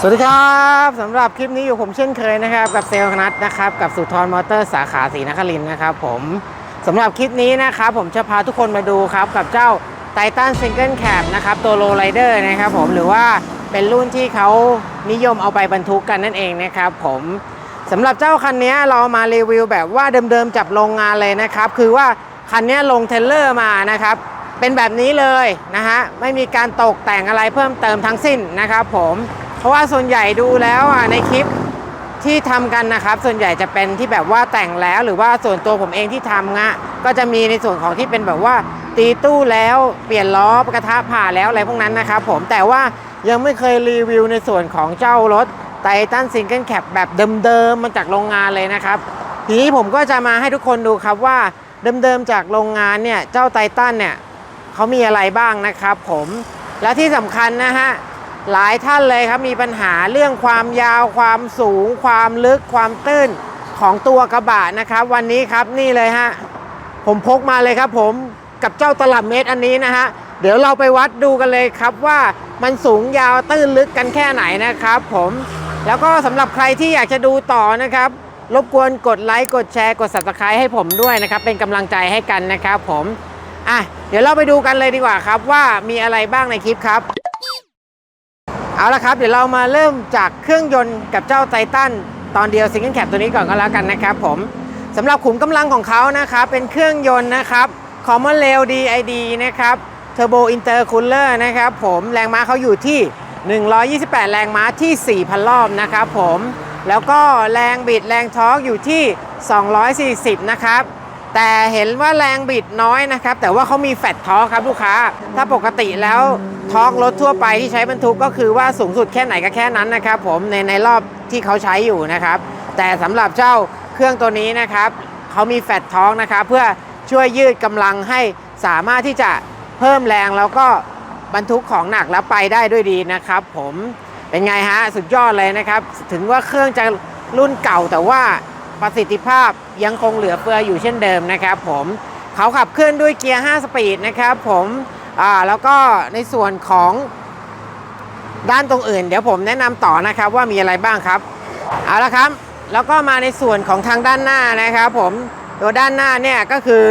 สวัสดีครับสำหรับคลิปนี้อยู่ผมเช่นเคยนะครับ กับเซลล์นัทนะครับ กับสุทรมอเตอร์สาขาศรีนครินนะครับผมสำหรับคลิปนี้นะครับผมจะพาทุกคนมาดูครับ กับเจ้าไททันซิงเกิลแคปนะครับตัวโลไ i เดอร์นะครับผมหรือว่าเป็นรุ่นที่เขานิยมเอาไปบรรทุกกันนั่นเองนะครับผมสำหรับเจ้าคันนี้เรามารีวิวแบบว่าเดิมๆจับโรงงานเลยนะครับ คือว่าคันนี้ลงเทเลอร์มานะครับเป็นแบบนี้เลยนะฮะไม่มีการตกแต่งอะไรเพิ่มเติมทั้งสิ้นนะครับผม เพราะว่าส่วนใหญ่ดูแล้วอะในคลิปที่ทำกันนะครับ ส่วนใหญ่จะเป็นที่แบบว่าแต่งแล้วหรือว่าส่วนตัวผมเองที่ทำงะก็จะมีในส่วนของที่เป็นแบบว่า ตีตู้แล้วเปลี่ยนล้อกระทะผ่าแล้วอะไรพวกนั้นนะครับผมแต่ว่ายังไม่เคยรีวิวในส่วนของเจ้ารถไททันซิงเกิลแคปแบบเดิมๆมาจากโรงงานเลยนะครับทีนี้ผมก็จะมาให้ทุกคนดูครับว่าเดิมๆจากโรงงานเนี่ยเจ้าไททันเนี่ยเขามีอะไรบ้างนะครับผมและที่สำคัญนะฮะ หลายท่านเลยครับมีปัญหาเรื่องความยาวความสูง ความลึกความตื้นของตัวกระบะนะครับ วันนี้ครับนี่เลยฮะผมพกมาเลยครับผมกับเจ้าตลับเมตรอันนี้นะฮะเดี๋ยวเราไปวัดดูกันเลยครับว่ามันสูงยาวตื้นลึกกันแค่ไหนนะครับ ผมแล้วก็สำหรับใครที่อยากจะดูต่อนะครับ รบกวนกดไลค์กดแชร์กด subscribe ให้ผมด้วยนะครับ เป็นกำลังใจให้กันนะครับผมอะเดี๋ยวเราไปดูกันเลยดีกว่าครับว่ามีอะไรบ้างในคลิปครับ เอาละครับ เดี๋ยวเรามาเริ่มจากเครื่องยนต์กับเจ้าไททันตอนเดียวซิงเกิลแคปตัวนี้ก่อนก็แล้วกันนะครับผมสำหรับขุมกำลังของเขานะครับเป็นเครื่องยนต์นะครับ Common Rail DID นะครับ Turbo Intercooler นะครับผมแรงม้าเขาอยู่ที่ 128 แรงม้าที่ 4,000 รอบนะครับผมแล้วก็แรงบิดแรงทอร์กอยู่ที่ 240 นะครับ แต่เห็นว่าแรงบิดน้อยนะครับ แต่ว่าเขามีแฟตท้อครับลูกค้า ถ้าปกติแล้วทอกรถทั่วไปที่ใช้บรรทุกก็คือว่าสูงสุดแค่ไหนก็แค่นั้นนะครับ ผมในในรอบที่เขาใช้อยู่นะครับ แต่สำหรับเจ้าเครื่องตัวนี้นะครับเขามีแฟตท้อร์กนะครับ เพื่อช่วยยืดกำลังให้สามารถที่จะเพิ่มแรงแล้วก็บรรทุกของหนักแล้วไปได้ด้วยดีนะครับ ผมเป็นไงฮะสุดยอดเลยนะครับ ถึงว่าเครื่องจะรุ่นเก่าแต่ว่า ประสิทธิภาพยังคงเหลือเฟืออยู่เช่นเดิมนะครับผมเขาขับเคลื่อนด้วยเกียร์ 5 สปีดนะครับผมอ่าแล้วก็ในส่วนของด้านตรงอื่น เดี๋ยวผมแนะนำต่อนะครับว่ามีอะไรบ้างครับเอาละครับ แล้วก็มาในส่วนของทางด้านหน้านะครับผมตัวด้านหน้าเนี่ยก็คือ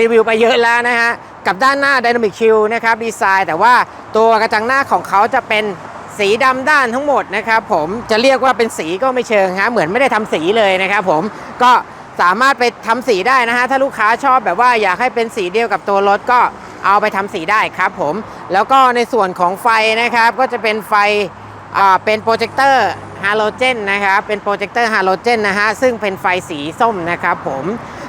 รีวิวไปเยอะแล้วนะฮะกับด้านหน้า Dynamic Shield นะครับดีไซน์แต่ว่าตัวกระจังหน้าของเขาจะเป็น สีดำด้านทั้งหมดนะครับผมจะเรียกว่าเป็นสีก็ไม่เชิงฮะเหมือนไม่ได้ทำสีเลยนะครับผมก็สามารถไปทำสีได้นะฮะถ้าลูกค้าชอบแบบว่าอยากให้เป็นสีเดียวกับตัวรถก็เอาไปทำสีได้ครับผมแล้วก็ในส่วนของไฟนะครับก็จะเป็นไฟอ่าเป็นโปรเจคเตอร์ฮาโลเจนนะครับเป็นโปรเจคเตอร์ฮาโลเจนนะฮะซึ่งเป็นไฟสีส้มนะครับผม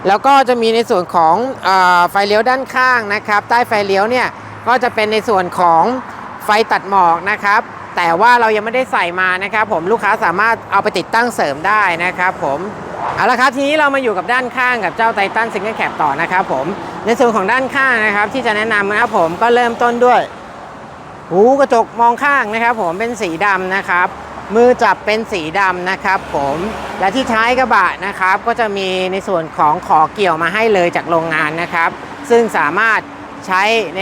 แล้วก็จะมีในส่วนของอไฟเลี้ยวด้านข้างนะครับ ใต้ไฟเลี้ยวเนี่ยก็จะเป็นในส่วนของไฟตัดหมอกนะครับ แต่ว่าเรายังไม่ได้ใส่มานะครับผมลูกค้าสามารถเอาไปติดตั้งเสริมได้นะครับผมเอาละครับทีนี้เรามาอยู่กับด้านข้างกับเจ้าไททันซิงเกิลแคปต่อนะครับผมในส่วนของด้านข้างนะครับ ที่จะแนะนำนะครับผมก็เริ่มต้นด้วย หูกระจกมองข้างนะครับ ผมเป็นสีดำนะครับ มือจับเป็นสีดำนะครับผมและที่ท้ายกระบะนะครับ ก็จะมีในส่วนของขอเกี่ยวมาให้เลยจากโรงงานนะครับ ซึ่งสามารถใช้ใน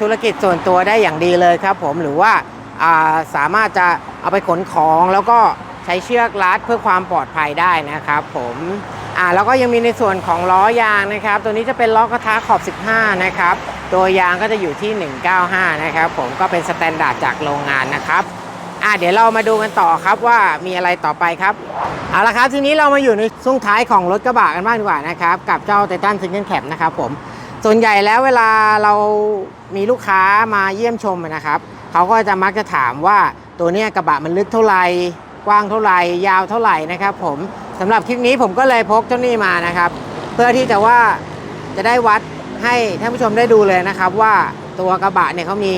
ธุรกิจส่วนตัวได้อย่างดีเลยครับ ผมหรือว่าอ่า สามารถจะเอาไปขนของแล้วก็ใช้เชือกรัดเพื่อความปลอดภัยได้นะครับผมอ่าแล้วก็ยังมีในส่วนของล้อยางนะครับ ตัวนี้จะเป็นล้อกระทะขอบ 15 นะครับ ตัวยางก็จะอยู่ที่ 195 นะครับ ผมก็เป็นสแตนดาร์ดจากโรงงานนะครับอะเดี๋ยวเรามาดูกันต่อครับว่ามีอะไรต่อไปครับเอาละครับทีนี้เรามาอยู่ในช่วงท้ายของรถกระบะกันบ้างดีกว่านะครับกับเจ้าไททันซิงเกิลแคปนะครับผมส่วนใหญ่แล้วเวลาเรามีลูกค้ามาเยี่ยมชมนะครับ เขาก็จะมักจะถามว่าตัวเนี้ยกระบะมันลึกเท่าไหร่กว้างเท่าไหร่ยาวเท่าไหร่นะครับผมสำหรับคลิปนี้ผมก็เลยพกเจ้านี่มานะครับ เพื่อที่จะว่าจะได้วัดให้ท่านผู้ชมได้ดูเลยนะครับ ว่าตัวกระบะเนี่ยเขามี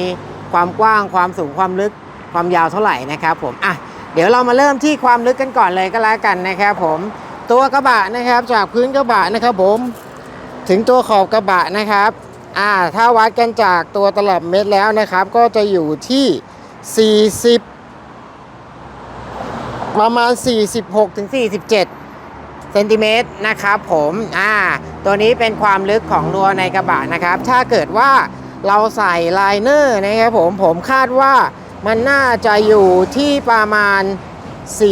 ความกว้างความสูงความลึกความยาวเท่าไหร่นะครับผมอะเดี๋ยวเรามาเริ่มที่ความลึกกันก่อนเลยก็แล้วกันนะครับผมตัวกระบะนะครับจากพื้นกระบะนะครับผมถึงตัวขอบกระบะนะครับ อ่าถ้าวัดกันจากตัวตลับเมตรแล้วนะครับ ก็จะอยู่ที่ 40 ประมาณ 46ถึง47เซนติเมตรนะครับผมอ่าตัวนี้เป็นความลึกของตัวในกระบะนะครับ ถ้าเกิดว่าเราใส่ไลเนอร์นะครับผมผมคาดว่ามันน่าจะอยู่ที่ประมาณ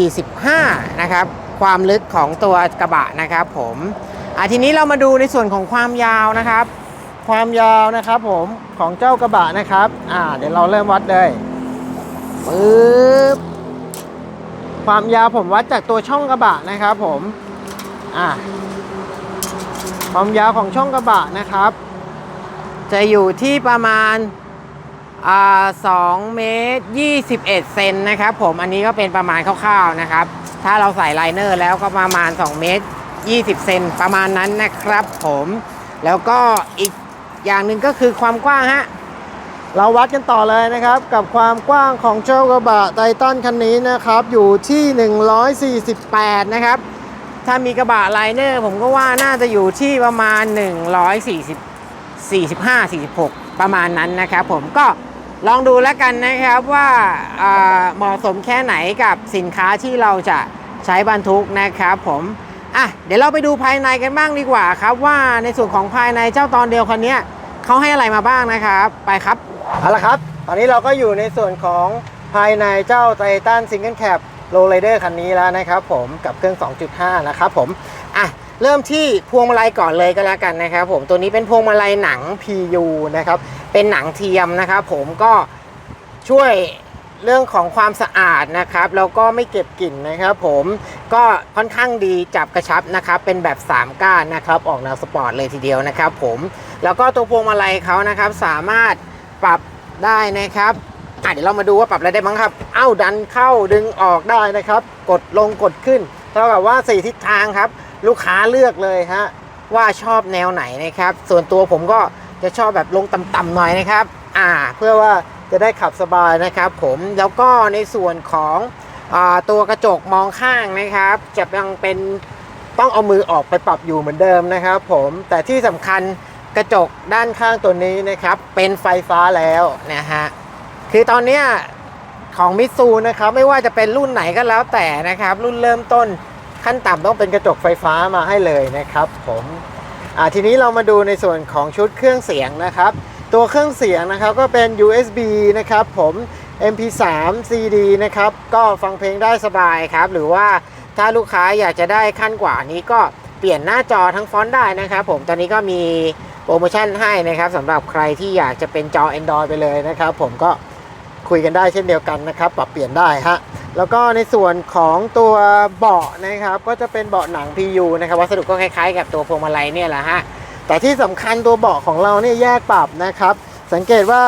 45 นะครับ ความลึกของตัวกระบะนะครับผมอะทีนี้เรามาดูในส่วนของความยาวนะครับ ความยาวนะครับผมของเจ้ากระบะนะครับ อ่า เดี๋ยวเราเริ่มวัดเลยปึ๊บความยาวผมวัดจากตัวช่องกระบะนะครับผม อ่าความยาวของช่องกระบะนะครับ จะอยู่ที่ประมาณอ่า2เมตร21เซนนะครับผมอันนี้ก็เป็นประมาณคร่าวๆนะครับ ถ้าเราใส่ไลเนอร์แล้วก็ประมาณ2เมตร20เซนประมาณนั้นนะครับผมแล้วก็อีก อย่างหนึ่งก็คือความกว้างฮะ เราวัดกันต่อเลยนะครับ กับความกว้างของเจ้ากระบะไททันคันนี้นะครับ อยู่ที่ 148 นะครับ ถ้ามีกระบะไลเนอร์ผมก็ว่าน่าจะอยู่ที่ประมาณ 140 45 46 ประมาณนั้นนะครับผมก็ลองดูแล้วกันนะครับว่าอ่าเหมาะสมแค่ไหนกับสินค้าที่เราจะใช้บรรทุกนะครับผมอะเดี๋ยวเราไปดูภายในกันบ้างดีกว่าครับ ว่าในส่วนของภายในเจ้าตอนเดียวคันนี้ เขาให้อะไรมาบ้างนะครับ ไปครับ เอาละครับ ตอนนี้เราก็อยู่ในส่วนของภายในเจ้าไททันซิงเกิลแคปโรลเดอร์คันนี้แล้วนะครับผมกับเครื่อง 2.5 นะครับผม อะ เริ่มที่พวงมาลัยก่อนเลยก็แล้วกันนะครับผมตัวนี้เป็นพวงมาลัยหนัง PU นะครับ เป็นหนังเทียมนะครับผมก็ช่วย เรื่องของความสะอาดนะครับแล้วก็ไม่เก็บกลิ่นนะครับผมก็ค่อนข้างดีจับกระชับนะครับเป็นแบบ 3 ก้านนะครับออกแนวสปอร์ตเลยทีเดียวนะครับผมแล้วก็ตัวพวงมาลัยเขานะครับสามารถปรับได้นะครับอะเดี๋ยวเรามาดูว่าปรับอะไรได้บ้างครับ เอ้าดันเข้าดึงออกได้นะครับ กดลงกดขึ้นเท่ากับว่าสี่ทิศทางครับ ลูกค้าเลือกเลยฮะว่าชอบแนวไหนนะครับ ส่วนตัวผมก็จะชอบแบบลงต่ำๆหน่อยนะครับ อ่า เพื่อว่า จะได้ขับสบายนะครับผมแล้วก็ในส่วนของอตัวกระจกมองข้างนะครับ จะยังเป็นต้องเอามือออกไปปรับอยู่เหมือนเดิมนะครับ ผมแต่ที่สำคัญกระจกด้านข้างตัวนี้นะครับเป็นไฟฟ้าแล้วนะฮะคือตอนนี้ของมิตซูนะครับไม่ว่าจะเป็นรุ่นไหนก็แล้วแต่นะครับ รุ่นเริ่มต้นขั้นต่ำต้องเป็นกระจกไฟฟ้ามาให้เลยนะครับ ผมทีนี้เรามาดูในส่วนของชุดเครื่องเสียงนะครับ ตัวเครื่องเสียงนะครับก็เป็น USB นะครับผม MP3 CD นะครับก็ฟังเพลงได้สบายครับ หรือว่าถ้าลูกค้าอยากจะได้ขั้นกว่านี้ก็เปลี่ยนหน้าจอทั้งฟอนต์ได้นะครับผมตอนนี้ก็มีโปรโมชั่นให้นะครับสำหรับใครที่อยากจะเป็นจอ Android ไปเลยนะครับ ผมก็คุยกันได้เช่นเดียวกันนะครับ ปรับเปลี่ยนได้ฮะแล้วก็ในส่วนของตัวเบาะนะครับ ก็จะเป็นเบาะหนัง PU นะครับวัสดุก็คล้ายๆ กับตัวพวงมาลัยเนี่ยแหละฮะ แต่ที่สำคัญตัวเบาะของเราเนี่ยแยกปรับนะครับ สังเกตว่า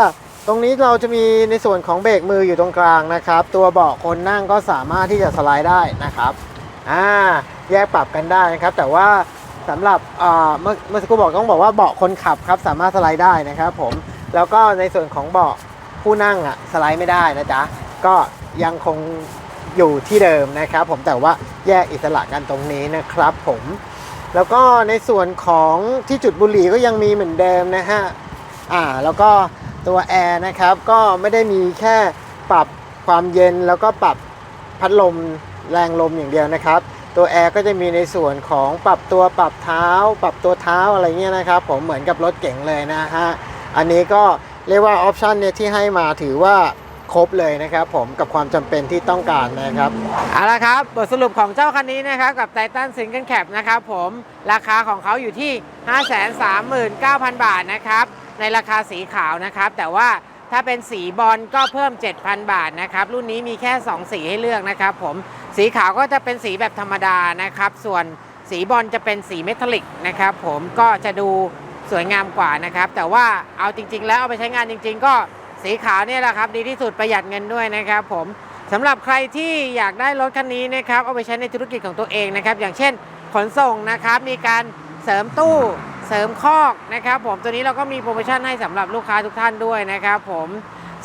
ตรงนี้เราจะมีในส่วนของเบรกมืออยู่ตรงกลางนะครับ ตัวเบาะคนนั่งก็สามารถที่จะสไลด์ได้นะครับอ่าแยกปรับกันได้นะครับ แต่ว่าสำหรับอ่าเมื่อเมื่อสักครู่บอกต้องบอกว่าเบาะคนขับครับสามารถสไลด์ได้นะครับผมแล้วก็ในส่วนของเบาะผู้นั่งอะสไลด์ไม่ได้นะจ๊ะก็ยังคงอยู่ที่เดิมนะครับ ผมแต่ว่าแยกอิสระกันตรงนี้นะครับผม แล้วก็ในส่วนของที่จุดบุหรี่ก็ยังมีเหมือนเดิมนะฮะอ่าแล้วก็ตัวแอร์นะครับก็ไม่ได้มีแค่ปรับความเย็นแล้วก็ปรับพัดลมแรงลมอย่างเดียวนะครับ ตัวแอร์ก็จะมีในส่วนของปรับตัวปรับเท้า ปรับตัวเท้าอะไรเงี้ยนะครับ ผมเหมือนกับรถเก๋งเลยนะฮะอันนี้ก็เรียกว่าออปชันเนี่ยที่ให้มาถือว่า ครบเลยนะครับผมกับความจำเป็นที่ต้องการนะครับ เอาละครับบทสรุปของเจ้าคันนี้นะครับกับไททันซิงเกิลแคปนะครับผมราคาของเขาอยู่ที่ 539,000 บาทนะครับในราคาสีขาวนะครับ แต่ว่าถ้าเป็นสีบอลก็เพิ่ม 7,000 บาทนะครับรุ่นนี้มีแค่ 2 สีให้เลือกนะครับผมสีขาวก็จะเป็นสีแบบธรรมดานะครับ ส่วนสีบอลจะเป็นสีเมทัลลิกนะครับผมก็จะดูสวยงามกว่านะครับ แต่ว่าเอาจริง ๆ แล้วเอาไปใช้งานจริง ๆ ก็ สีขาวเนี่ยแหละครับ ดีที่สุดประหยัดเงินด้วยนะครับ ผมสำหรับใครที่อยากได้รถคันนี้นะครับเอาไปใช้ในธุรกิจของตัวเองนะครับ อย่างเช่นขนส่งนะครับมีการเสริมตู้เสริมคอกนะครับผมตัวนี้เราก็มีโปรโมชั่นให้สำหรับลูกค้าทุกท่านด้วยนะครับผม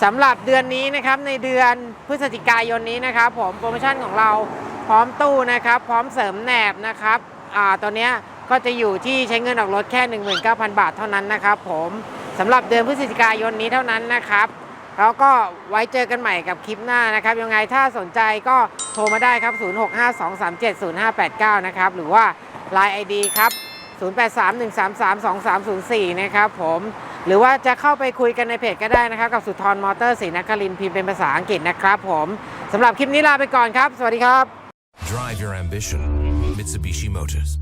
สำหรับเดือนนี้นะครับในเดือนพฤศจิกายนนี้นะครับ ผมโปรโมชั่นของเราพร้อมตู้นะครับ พร้อมเสริมแหนบนะครับอ่าตัวเนี้ยก็จะอยู่ที่ใช้เงินออกรถแค่ 19,000 บาทเท่านั้นนะครับผม สำหรับเดือนพฤศจิกายนนี้เท่านั้นนะครับ แล้วก็ไว้เจอกันใหม่กับคลิปหน้านะครับ ยังไงถ้าสนใจก็โทรมาได้ครับ 0652370589 นะครับ หรือว่า Line ID ครับ 0831332304 นะครับผมหรือว่าจะเข้าไปคุยกันในเพจก็ได้นะครับ กับสุทรมอเตอร์ศรีนครินพิมพ์เป็นภาษาอังกฤษนะครับผมสำหรับคลิปนี้ลาไปก่อนครับ สวัสดีครับ Drive your ambition. Mitsubishi Motors.